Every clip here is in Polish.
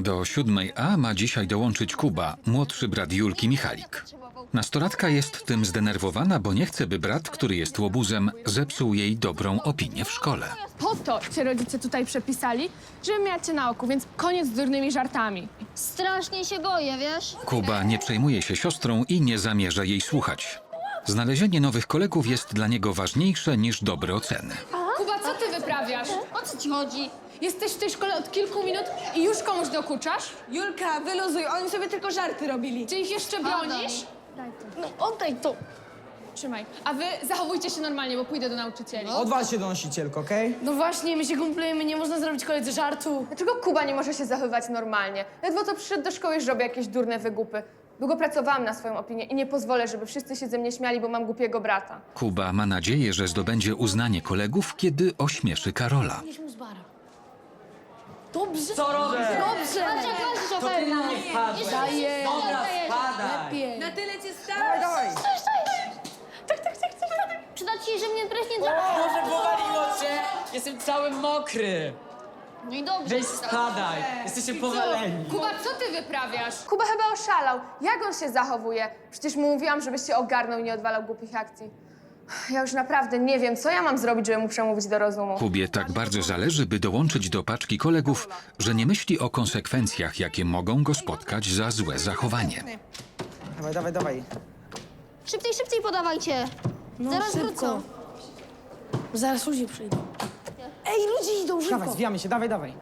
Do siódmej A ma dzisiaj dołączyć Kuba, młodszy brat Julki Michalik. Nastolatka jest tym zdenerwowana, bo nie chce, by brat, który jest łobuzem, zepsuł jej dobrą opinię w szkole. Po to cię rodzice tutaj przepisali, żeby miać cię na oku, więc koniec z durnymi żartami. Strasznie się boję, wiesz? Kuba nie przejmuje się siostrą i nie zamierza jej słuchać. Znalezienie nowych kolegów jest dla niego ważniejsze niż dobre oceny. Kuba, co ty wyprawiasz? O co ci chodzi? Jesteś w tej szkole od kilku minut i już komuś dokuczasz? Julka, wyluzuj, oni sobie tylko żarty robili. Czy ich jeszcze bronisz? No oddaj to. Trzymaj. A wy zachowujcie się normalnie, bo pójdę do nauczycieli. Odwal się donosicielko, okej? No właśnie, my się kumplujemy, nie można zrobić koledze żartu. Dlaczego Kuba nie może się zachowywać normalnie? Ledwo co przyszedł do szkoły, już robi jakieś durne wygupy. Długo pracowałam na swoją opinię i nie pozwolę, żeby wszyscy się ze mnie śmiali, bo mam głupiego brata. Kuba ma nadzieję, że zdobędzie uznanie kolegów, kiedy ośmieszy Karola. Idźmy z bara. Dobrze. Co robisz? Dobrze. Patrz, jak masz szoferna. nie wpadłeś. Daję. Dobra, spadaj. Lepiej. Na tyle cię Dawaj, stałeś. dawaj. Przyda ci się, że mnie prysznic za... Może powaliło cię? Jestem cały mokry. No i dobrze. Weź spadaj. Jesteście powaleni. Kuba, co ty wyprawiasz? Kuba chyba oszalał. Jak on się zachowuje? Przecież mu mówiłam, żebyś się ogarnął i nie odwalał głupich akcji. Ja już naprawdę nie wiem, co ja mam zrobić, żeby mu przemówić do rozumu. Kubie tak bardzo zależy, by dołączyć do paczki kolegów, że nie myśli o konsekwencjach, jakie mogą go spotkać za złe zachowanie. Dawaj, dawaj, dawaj. Szybciej, szybciej podawajcie. Zaraz szybko. wrócą. Zaraz ludzie przyjdą. Ej, ludzie idą, szybko. Dawaj, zwijamy się, dawaj, dawaj.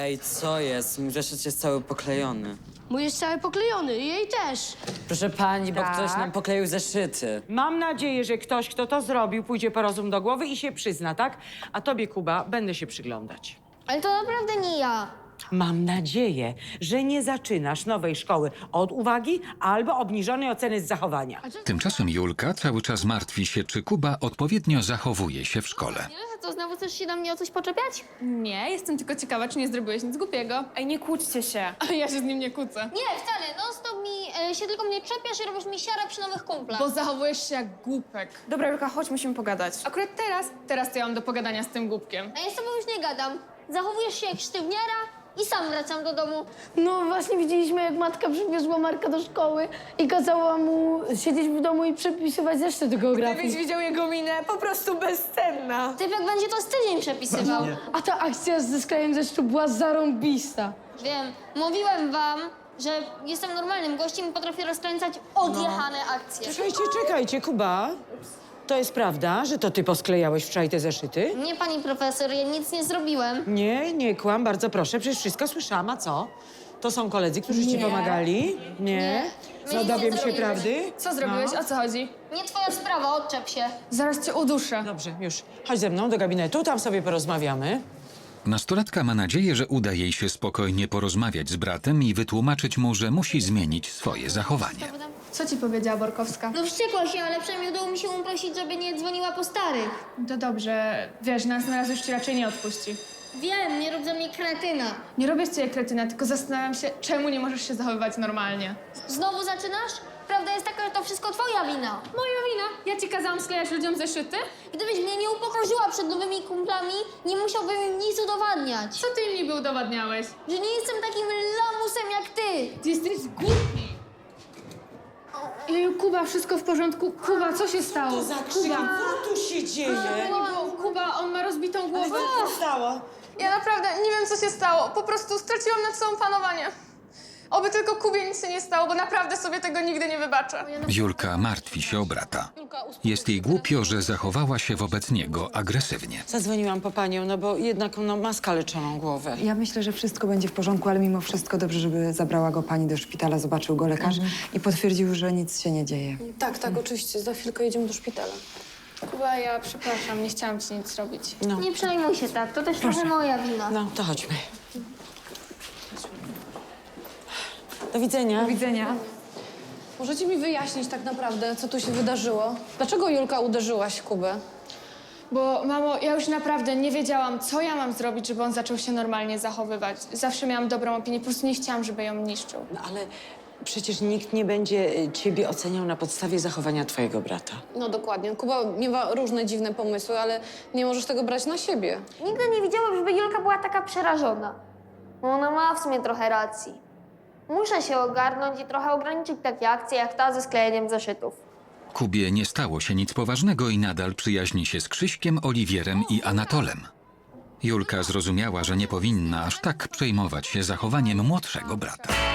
Ej, co jest? Mój zeszyt jest cały poklejony. Mój jest cały poklejony, jej też. Proszę pani, bo Tak. ktoś nam pokleił zeszyty. Mam nadzieję, że ktoś, kto to zrobił, pójdzie po rozum do głowy i się przyzna, tak? A tobie, Kuba, będę się przyglądać. Ale to naprawdę nie ja. Mam nadzieję, że nie zaczynasz nowej szkoły od uwagi albo obniżonej oceny z zachowania. Tymczasem Julka cały czas martwi się, czy Kuba odpowiednio zachowuje się w szkole. Nie, to znowu chcesz się do mnie o coś poczepiać? Nie, jestem tylko ciekawa, czy nie zrobiłeś nic głupiego. Ej, nie kłóćcie się. A ja się z nim nie kłócę. Nie, wcale. No stop mi e, się tylko mnie czepiasz i robisz mi siarę przy nowych kumplach. Bo zachowujesz się jak głupek. Dobra, Julka, chodź, musimy pogadać. Akurat teraz, teraz to ja mam do pogadania z tym głupkiem. A ja z tobą już nie gadam. Zachowujesz się jak sztywniara i sam wracam do domu. No właśnie widzieliśmy, jak matka przywiozła Marka do szkoły i kazała mu siedzieć w domu i przepisywać zeszyty do Gdybyś geografii. widział jego minę, po prostu bezcenna. Typek będzie to z tydzień przepisywał. A ta akcja ze sklejem zeszczu była zarąbista. Wiem, mówiłem wam, że jestem normalnym gościem i potrafię rozkręcać odjechane akcje. Czekajcie, czekajcie, Kuba. To jest prawda, że to ty posklejałeś wczoraj te zeszyty? Nie, pani profesor, ja nic nie zrobiłem. Nie, nie kłam, bardzo proszę, przecież wszystko słyszałam, a co? To są koledzy, którzy ci pomagali? Nie. Nie. My Co, nic dowiem nie się zrobimy. prawdy? Co zrobiłeś? O co chodzi? Nie twoja sprawa, odczep się. Zaraz cię uduszę. Dobrze, już. Chodź ze mną do gabinetu, tam sobie porozmawiamy. Nastolatka ma nadzieję, że uda jej się spokojnie porozmawiać z bratem i wytłumaczyć mu, że musi zmienić swoje zachowanie. Co ci powiedziała Borkowska? No wściekła się, ale przynajmniej udało mi się umprosić, żeby nie dzwoniła po starych. To dobrze, wiesz, następnym razem już ci raczej nie odpuści. Wiem, nie rób ze mnie kretyna. Nie robię z ciebie kretyna, tylko zastanawiam się, czemu nie możesz się zachowywać normalnie. Znowu zaczynasz? Prawda jest taka, że to wszystko twoja wina. Moja wina? Ja ci kazałam sklejać ludziom zeszyty? Gdybyś mnie nie upokorzyła przed nowymi kumplami, nie musiałbym im nic udowadniać. Co ty im niby udowadniałeś? Że nie jestem takim lamusem jak ty. Ty jesteś głupi! Jeju, Kuba, wszystko w porządku? Kuba, co się stało? Kuba, Co tu się dzieje? nie było. Kuba, on ma rozbitą głowę. Co się stało? Ja naprawdę nie wiem, co się stało. Po prostu straciłam nad sobą panowanie. Oby tylko Kubie nic się nie stało, bo naprawdę sobie tego nigdy nie wybaczę. Julka martwi się o brata. Jest jej głupio, że zachowała się wobec niego agresywnie. Zadzwoniłam po panią, no bo jednak no, ma skaleczoną głowę. Ja myślę, że wszystko będzie w porządku, ale mimo wszystko dobrze, żeby zabrała go pani do szpitala, zobaczył go lekarz i potwierdził, że nic się nie dzieje. Tak, tak, oczywiście. Za chwilkę jedziemy do szpitala. Kuba, ja przepraszam, nie chciałam ci nic zrobić. No, Nie przejmuj się tak, to też trochę moja wina. no, to chodźmy. Do widzenia. widzenia. Możecie mi wyjaśnić tak naprawdę, co tu się wydarzyło? Dlaczego Julka uderzyłaś Kubę? Bo, mamo, ja już naprawdę nie wiedziałam, co ja mam zrobić, żeby on zaczął się normalnie zachowywać. Zawsze miałam dobrą opinię, po prostu nie chciałam, żeby ją niszczył. No ale Przecież nikt nie będzie y, ciebie oceniał na podstawie zachowania twojego brata. No dokładnie. Kuba miewa różne dziwne pomysły, ale nie możesz tego brać na siebie. Nigdy nie widziałam, żeby Julka była taka przerażona. No ona ma w sumie trochę racji. Muszę się ogarnąć i trochę ograniczyć takie akcje jak ta ze sklejeniem zeszytów. Kubie nie stało się nic poważnego i nadal przyjaźni się z Krzyśkiem, Oliwierem i Anatolem. Julka zrozumiała, że nie powinna aż tak przejmować się zachowaniem młodszego brata.